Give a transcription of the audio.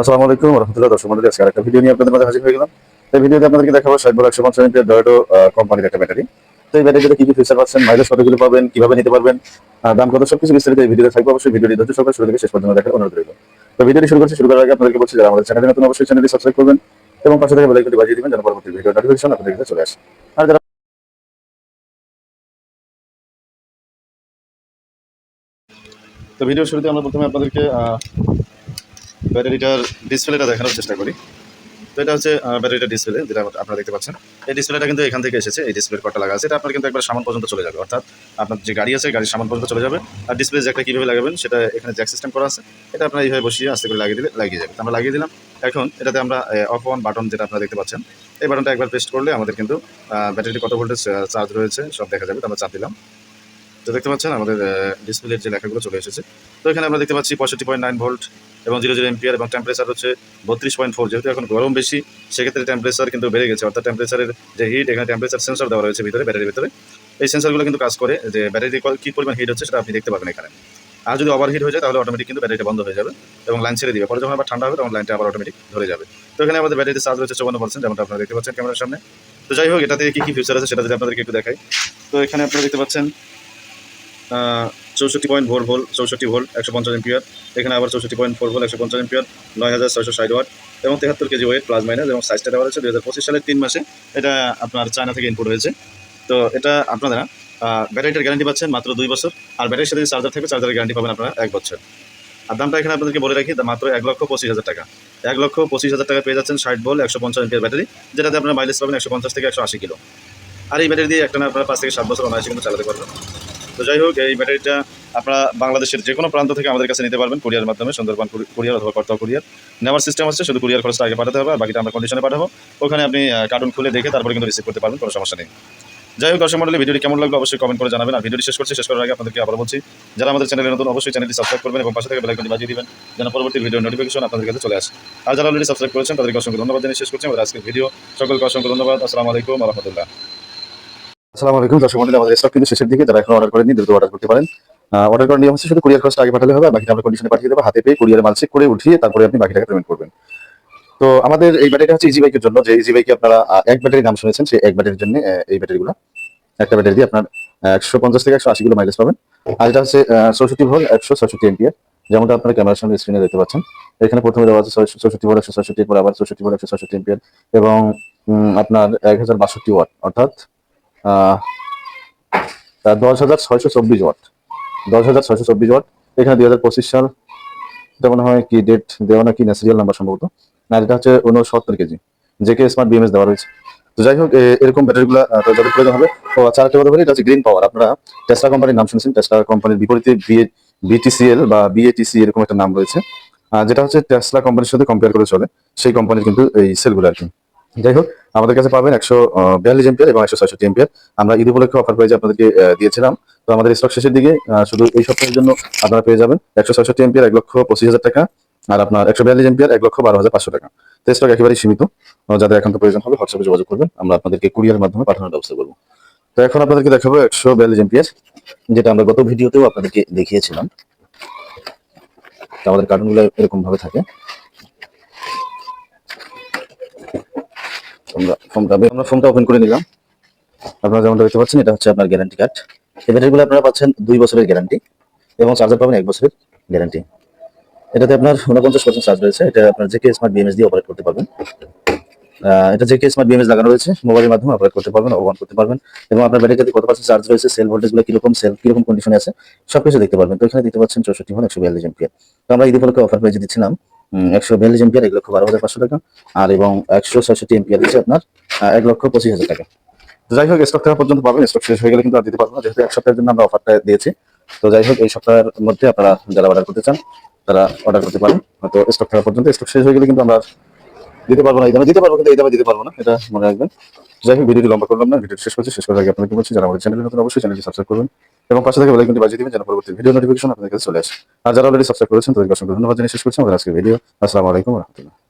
আসসালামু আলাইকুম রহমতুল্লাহ। দর্শক আজকে আরেকটা ভিডিও নিয়ে আপনাদের মাঝে হাজির হয়ে গেলাম। এই ভিডিওতে আপনাদেরকে দেখাবো ষাট বল একশো পঞ্চাশ এমপিয়ার ডয়েটো কোম্পানির একটা ব্যাটারি তো এই ব্যাটারিতে কি কি ফিচার পাচ্ছেন মাইলেজ কতগুলো পাবেন, কীভাবে নিতে পারবেন দাম কত, সবকিছু বিস্তারিত এই ভিডিওতে থাকবে। অবশ্যই ভিডিওটি ধৈর্য সহকারে শুরু থেকে শেষ পর্যন্ত দেখার অনুরোধ রইল। তো ভিডিওটি শুরু করছি, শুরু করার আগে আপনাদেরকে বলছি, যারা আমাদের চ্যানেলে নতুন, অবশ্যই চ্যানেলটি সাবস্ক্রাইব করবেন এবং পাশে থেকে বেলাইকনটি বাজিয়ে দিবেন, যেন পরবর্তী ভিডিও নোটিফিকেশন আপনাদের কাছে চলে আসে। আর যারা তো ভিডিওর শুরুতে আমরা প্রথমে আপনাদেরকে ব্যাটারিটার ডিসপ্লেটা দেখানোর চেষ্টা করি। তো এটা হচ্ছে আহ, ব্যাটারিটার ডিসপ্লে যেটা আপনারা দেখতে পাচ্ছেন। এই ডিসপ্লেটা কিন্তু এখান থেকে এসেছে এই ডিসপ্লের কটা লাগা আছে। এটা আপনার কিন্তু একবার সামান পর্যন্ত চলে যাবে। অর্থাৎ আপনার যে গাড়ি আছে গাড়ির সামান পর্যন্ত চলে যাবে। আর ডিসপ্লে জ্যাকটা কীভাবে লাগাবেন সেটা এখানে জ্যাক সিস্টেম করা আছে। এটা আপনারা এইভাবে বসিয়ে আস্তে করে লাগিয়ে দিলে লাগিয়ে যাবে। আমরা লাগিয়ে দিলাম। এখন এটাতে আমরা অফ অন বাটন যেটা আপনারা দেখতে পাচ্ছেন এই বাটনটা একবার প্রেস করলে আমাদের কিন্তু ব্যাটারিটি কত ভোল্টেজ চার্জ রয়েছে সব দেখা যাবে। তো আমরা চাপ দিলাম। তো দেখতে পাচ্ছেন আমাদের ডিসপ্লের যে লেখাগুলো চলে এসেছে। তো এখানে আমরা দেখতে পাচ্ছি পঁয়ষট্টি পয়েন্ট নাইন ভোল্ট এবং জিরো জিরো এমপিআর এবং টেম্পারেচার হচ্ছে বত্রিশ পয়েন্ট ফোর। যেহেতু এখন গরম বেশি, সেক্ষেত্রে টেম্পারেচার কিন্তু বেড়ে গেছে। অর্থাৎ টেম্পারেচারের যে হিট এখানে টেম্পারেচার সেন্সর দেওয়া রয়েছে ভিতরে ব্যাটারির ভিতরে। এই সেন্সরগুলো কিন্তু কাজ করে যে ব্যাটারি কী পরিমাণ হিট হচ্ছে সেটা আপনি দেখতে পাবেন এখানে। আর যদি ওভার হিট হয়ে যায়, তাহলে অটোমেটিক কিন্তু ব্যাটারিটা বন্ধ হয়ে যাবে এবং লাইন ছেড়ে দিবে। পরে যখন আবার ঠান্ডা হবে, তখন লাইনটা আবার অটোমেটিক ধরে যাবে। তো এখানে আমাদের ব্যাটারিতে চার্জ রয়েছে চৌবান্ন পার্সেন্ট যেমনটা আপনারা দেখতে পাচ্ছেন ক্যামেরার সামনে। তো যাই হোক, এটাতে কী কী ফিচার আছে সেটা যদি আপনাদেরকে একটু দেখাই। তো এখানে আপনারা দেখতে পাচ্ছেন চৌষট্টি পয়েন্ট ভোর ভোল চৌষট্টি ভোল্ট একশো পঞ্চাশ এমপিয়ার এখানে আবার চৌষট্টি পয়েন্ট ফোর ভোল একশো পঞ্চাশ এমপিয়ার নয় হাজার ছয়শো ষাট ওয়াট এবং তেহাত্তর কেজি ওয়েট প্লাস মাইনাস এবং সাইজটা দেওয়া হয়েছে দুই হাজার পঁচিশ সালের তিন মাসে। এটা আপনার চায়না থেকে ইনপুট হয়েছে। তো এটা আপনারা ব্যাটারিটার গ্যারান্টি পাচ্ছেন মাত্র দুই বছর। আর ব্যাটারির সাথে চার্জার থাকবে চার্জারের গ্যারান্টি পাবেন আপনারা এক বছর। আর দামটা এখানে আপনাদেরকে বলে রাখি মাত্র এক লক্ষ পঁচিশ হাজার টাকা। এক লক্ষ পঁচিশ হাজার টাকা পেয়ে যাচ্ছেন ষাট বল একশো পঞ্চাশ এমপিয়ার ব্যাটারি যেটাতে আপনারা মাইলেজ পাবেন একশো পঞ্চাশ থেকে একশো আশি কিলো। আর এই ব্যাটারি দিয়ে একটা আপনারা পাঁচ থেকে সাত বছর অনায়াসে কিন্তু চালাতে পারবেন। তো যাই হোক, এই ব্যাটারিটা আপনারা বাংলাদেশের যে কোনো প্রান্ত থেকে আমাদের কাছে নিতে পারবেন কুরিয়ার মাধ্যমে, সুন্দরবন কুরিয়ার অথবা কর্তা কুরিয়ার। নেওয়ার সিস্টেম আছে, শুধু কুরিয়ার খরচটা আগে পাঠাতে হবে আর বাকিটা আমরা কন্ডিশনে পাঠাবো। ওখানে আপনি কার্টুন খুলে দেখে তারপরে কিন্তু রিসিভ করতে পারবেন, কোনো সমস্যা নেই। যাই হোক, দর্শক মন্ডলী, ভিডিওটি কেমন লাগল অবশ্যই কমেন্ট করে জানাবেন। আর ভিডিওটি শেষ করছি, শেষ করার আগে আপনাদেরকে আবার বলছি, যারা আমাদের চ্যানেলে নতুন, অবশ্যই চ্যানেলটি সাবস্ক্রাইব করবেন এবং পাশে থেকে বেলাইকনটি বাজিয়ে দিবেন, যেন পরবর্তী ভিডিও নোটিফিকেশন আপনাদের কাছে চলে আসে। আর যারা অলরেডি সাবস্ক্রাইব করেছেন, তাদেরকে অসংখ্য ধন্যবাদ জানিয়ে শেষ করছি। আমাদের আজকের ভিডিও সকলকে অসংখ্য ধন্যবাদ। আসসালামু আলাইকুম রহমতুল্লাহ আসসালামু আলাইকুম। দর্শক মন্ডলী, আমাদের স্টক কিন্তু শেষের দিকে যারা এখন অর্ডার করেনি দ্রুত অর্ডার করতে পারেন। অর্ডার নিয়ম হচ্ছে শুধু কুরিয়ার খরচটা আগে পাঠালে হবে বাকিটা আমরা কন্ডিশনে পাঠিয়ে দেবো, হাতে পেয়ে মাল চেক করে উঠিয়ে তারপরে আপনি বাকি টাকা পেমেন্ট করবেন। তো আমাদের এই ব্যাটারিটা হচ্ছে ইজি বাইকের জন্য। যে ইজি বাইকে আপনারা এক ব্যাটারি শুনেছেন, সেই এক ব্যাটারির জন্য এই ব্যাটারিগুলো একটা ব্যাটারি দিয়ে আপনার একশো পঞ্চাশ থেকে একশো আশি কিলো মাইলেজ পাবেন। আর এটা হচ্ছে চৌষট্টি ভোল্ট একশো ছষট্টি এমপিয়ার যেমনটা আপনারা ক্যামেরার সামনে স্ক্রিনে দেখতে পাচ্ছেন। এখানে প্রথমে দেওয়া আছে চৌষট্টি ভোল্ট একশো ছষট্টি আবার চৌষট্টি ভোল্ট একশো ছষট্টি এমপিয়ার এবং আপনার এক হাজার বাষট্টি ওয়াট, অর্থাৎ দশ হাজার ছয়শো চব্বিশ ওয়াট। দশ হাজার ছয়শো চব্বিশ ওয়াট। এখানে দুই হাজার পঁচিশ সাল, এটা মনে হয় কি ডেট দেওয়া নাকি না সিরিয়াল নাম্বার সম্ভবত? না, এটা হচ্ছে উনসত্তর কেজি। জেকে স্মার্ট বিএমএস দেওয়া রয়েছে। তো যাই হোক এরকম ব্যাটারিগুলো যাদের প্রয়োজন হবে। তো চার একটা কথা বলি, এটা হচ্ছে গ্রিন পাওয়ার আপনারা টেসলা কোম্পানির নাম শুনেছেন? টেসলা কোম্পানির বিপরীতে বিএ বিটিসিএল বা বিএটিসি এরকম একটা নাম রয়েছে। যেটা হচ্ছে টেসলা কোম্পানির সাথে কম্পেয়ার করে চলে। সেই কোম্পানির কিন্তু এই সেলগুলো আর কি। যাই হোক আমাদের কাছে পাবেন একশো বিয়াল্লিশ এমপিয়ার এবং একশো ছয়ষট্টি এমপিয়ার আমরা ঈদ উপলক্ষে অফার প্রাইজে আপনাদেরকে দিয়েছিলাম। তো আমাদের স্টক শেষের দিকে শুধু এই সপ্তাহের জন্য আপনারা পেয়ে যাবেন একশো ছয়ষট্টি এমপিয়ার এক লক্ষ পঁচিশ হাজার টাকা আর আপনার একশো বিয়াল্লিশ এমপিয়ার এক লক্ষ বারো হাজার পাঁচশো টাকা। তো স্টক একেবারেই সীমিত। যাদের একান্ত প্রয়োজন হবে হোয়াটসঅ্যাপে যোগাযোগ করবেন। আমরা আপনাদেরকে কুরিয়ার মাধ্যমে পাঠানোর ব্যবস্থা করব। তো এখন আপনাদেরকে দেখাবো একশো বিয়াল্লিশ এমপিয়ার যেটা আমরা গত ভিডিওতেও আপনাদেরকে দেখিয়েছিলাম। তো আমাদের কার্টুনগুলো এরকম ভাবে থাকে। আমরা ফোনটা ওপেন করে নিলাম। আপনারা যেমনটা দেখতে পাচ্ছেন, এটা হচ্ছে আপনার গ্যারান্টি কার্ড এই ব্যাটারিগুলো আপনারা পাচ্ছেন দুই বছরের গ্যারান্টি এবং চার্জার পাবেন এক বছরের গ্যারান্টি এটাতে আপনার উনপঞ্চাশ পার্সেন্ট চার্জ রয়েছে। এটা আপনার স্মার্ট বিএমএস দিয়ে অপারেট করতে পারবেন। এটা জেকে স্মার্ট বিএমএস লাগানো রয়েছে মোবাইলের মাধ্যমে অপারেট করতে পারবেন অন করতে পারবেন এবং আপনার ব্যাটারিতে কত পার্সেন্ট চার্জ রয়েছে সেল ভোল্টেজগুলো কীরকম সেল কীরকম কন্ডিশনে আছে, সবকিছু দেখতে পারবেন। তো এখানে দিতে পাচ্ছেন চৌষট্টি ভোল্ট একশো বিয়াল্লিশ এমপিয়ার তো আমরা ঈদ অফার পেয়ে দিচ্ছিলাম। একশো বিয়াল্লিশ এমপিয়ার এক লক্ষ বারো হাজার পাঁচশো টাকা, আর এবং একশো ছয়ষট্টি এমপিয়ার হচ্ছে আপনার এক লক্ষ পঁচিশ হাজার টাকা। তো যাই হোক স্টক থাকা পর্যন্ত পাবেন স্টক শেষ হয়ে গেলে কিন্তু আর দিতে পারব না, যেহেতু এক সপ্তাহের জন্য আমরা অফারটা দিয়েছি। তো যাই হোক, এই সপ্তাহের মধ্যে আপনারা যারা অর্ডার করতে চান, তারা অর্ডার করতে পারেন। তো স্টক থাকা পর্যন্ত স্টক শেষ হয়ে গেলে কিন্তু আমরা দিতে পারব না, এই দামে দিতে পারব, কিন্তু এই দামে দিতে পারব না, এটা মনে রাখবেন। যাই হোক, ভিডিওটি লম্বা করলাম না ভিডিও শেষ করছি, শেষ করার আগে আপনাকে বলছি, যারা আমাদের চ্যানেলে নতুন, অবশ্যই চ্যানেলটি সাবস্ক্রাইব করবেন এবং পাশে থেকে বেলাইকনটি বাজিয়ে দিবেন, যেন পরবর্তী ভিডিও নোটিফিকেশন আপনাদের কাছে চলে আসে। আর যারা অলরেডি সাবস্ক্রাইব করেছেন, তাদেরকে অসংখ্য ধন্যবাদ জানিয়ে শেষ করছি, আমাদের আজকে ভিডিও আসসালামু আলাইকুম রহমতুল্লাহ।